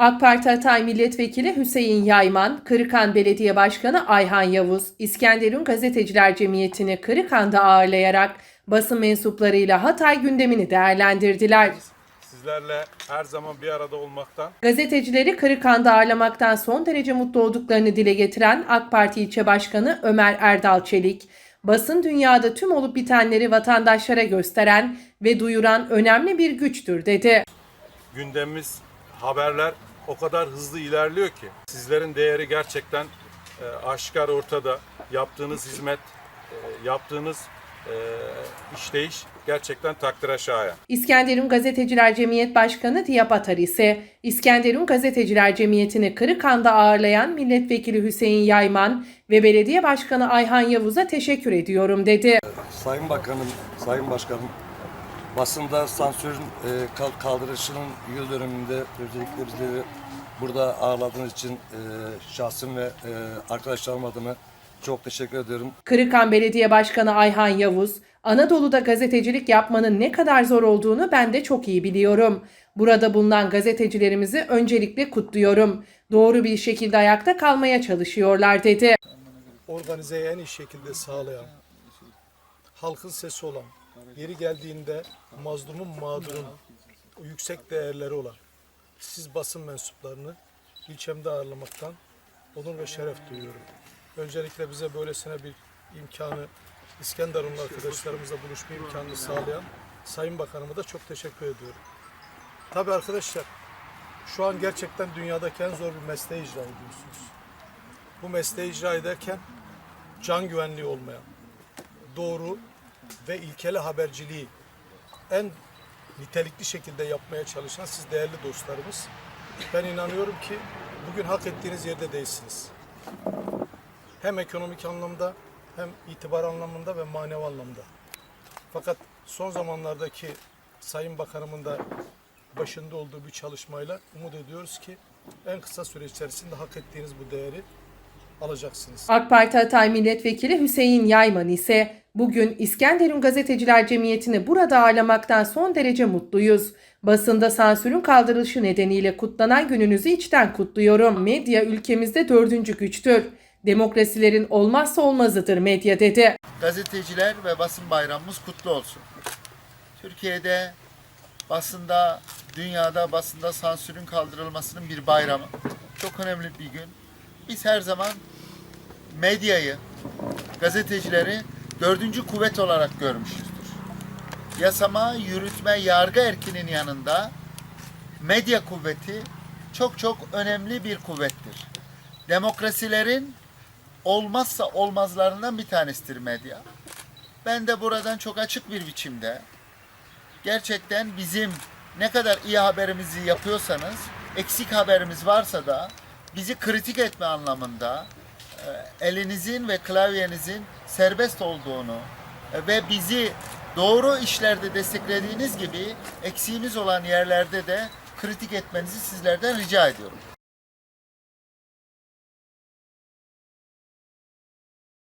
AK Parti Hatay Milletvekili Hüseyin Yayman, Kırıkhan Belediye Başkanı Ayhan Yavuz, İskenderun Gazeteciler Cemiyeti'ni Kırıkhan'da ağırlayarak basın mensuplarıyla Hatay gündemini değerlendirdiler. Sizlerle her zaman bir arada olmaktan Gazetecileri Kırıkhan'da ağırlamaktan son derece mutlu olduklarını dile getiren AK Parti İlçe Başkanı Ömer Erdal Çelik, basın dünyada tüm olup bitenleri vatandaşlara gösteren ve duyuran önemli bir güçtür dedi. gündemimiz, haberler o kadar hızlı ilerliyor ki sizlerin değeri gerçekten e, aşikar ortada. Yaptığınız hizmet, e, yaptığınız e, işleyiş gerçekten takdire şayan. İskenderun Gazeteciler Cemiyet Başkanı Diyap Atar ise İskenderun Gazeteciler Cemiyeti'ni Kırıkhan'da ağırlayan Milletvekili Hüseyin Yayman ve Belediye Başkanı Ayhan Yavuz'a teşekkür ediyorum dedi. Sayın Bakanım, Sayın Başkanım, basında sansürün e, kal- kaldırışının yıl dönümünde özellikle bizleri burada ağırladığınız için e, şahsım ve e, arkadaşlarım adına çok teşekkür ediyorum. Kırıkhan Belediye Başkanı Ayhan Yavuz, Anadolu'da gazetecilik yapmanın ne kadar zor olduğunu ben de çok iyi biliyorum. Burada bulunan gazetecilerimizi öncelikle kutluyorum. Doğru bir şekilde ayakta kalmaya çalışıyorlar dedi. organizeyi en iyi şekilde sağlayan, halkın sesi olan, yeri geldiğinde mazlumun mağdurun yüksek değerleri olan siz basın mensuplarını ilçemde ağırlamaktan onur ve şeref duyuyorum. Öncelikle bize böylesine bir imkanı İskenderunlu arkadaşlarımızla buluşma imkanını sağlayan Sayın Bakanıma da çok teşekkür ediyorum. Tabii arkadaşlar şu an gerçekten dünyadaki en zor bir mesleği icra ediyorsunuz. Bu mesleği icra ederken can güvenliği olmayan, doğru ve ilkeli haberciliği en nitelikli şekilde yapmaya çalışan siz değerli dostlarımız. Ben inanıyorum ki bugün hak ettiğiniz yerde değilsiniz. Hem ekonomik anlamda hem itibar anlamında ve manevi anlamda. Fakat son zamanlardaki Sayın Bakanımın da başında olduğu bir çalışmayla umut ediyoruz ki en kısa süre içerisinde hak ettiğiniz bu değeri alacaksınız. AK Parti Hatay Milletvekili Hüseyin Yayman ise bugün İskenderun Gazeteciler Cemiyeti'ni burada ağırlamaktan son derece mutluyuz. Basında sansürün kaldırılışı nedeniyle kutlanan gününüzü içten kutluyorum. Medya ülkemizde dördüncü güçtür. Demokrasilerin olmazsa olmazıdır medya dedi. gazeteciler ve basın bayramımız kutlu olsun. Türkiye'de basında, dünyada basında sansürün kaldırılmasının bir bayramı. Çok önemli bir gün. Biz her zaman medyayı, gazetecileri dördüncü kuvvet olarak görmüşüzdür. Yasama, yürütme, yargı erkinin yanında medya kuvveti çok çok önemli bir kuvvettir. Demokrasilerin olmazsa olmazlarından bir tanesidir medya. Ben de buradan çok açık bir biçimde gerçekten bizim ne kadar iyi haberimizi yapıyorsanız eksik haberimiz varsa da bizi kritik etme anlamında elinizin ve klavyenizin serbest olduğunu e, ve bizi doğru işlerde desteklediğiniz gibi eksiğimiz olan yerlerde de kritik etmenizi sizlerden rica ediyorum.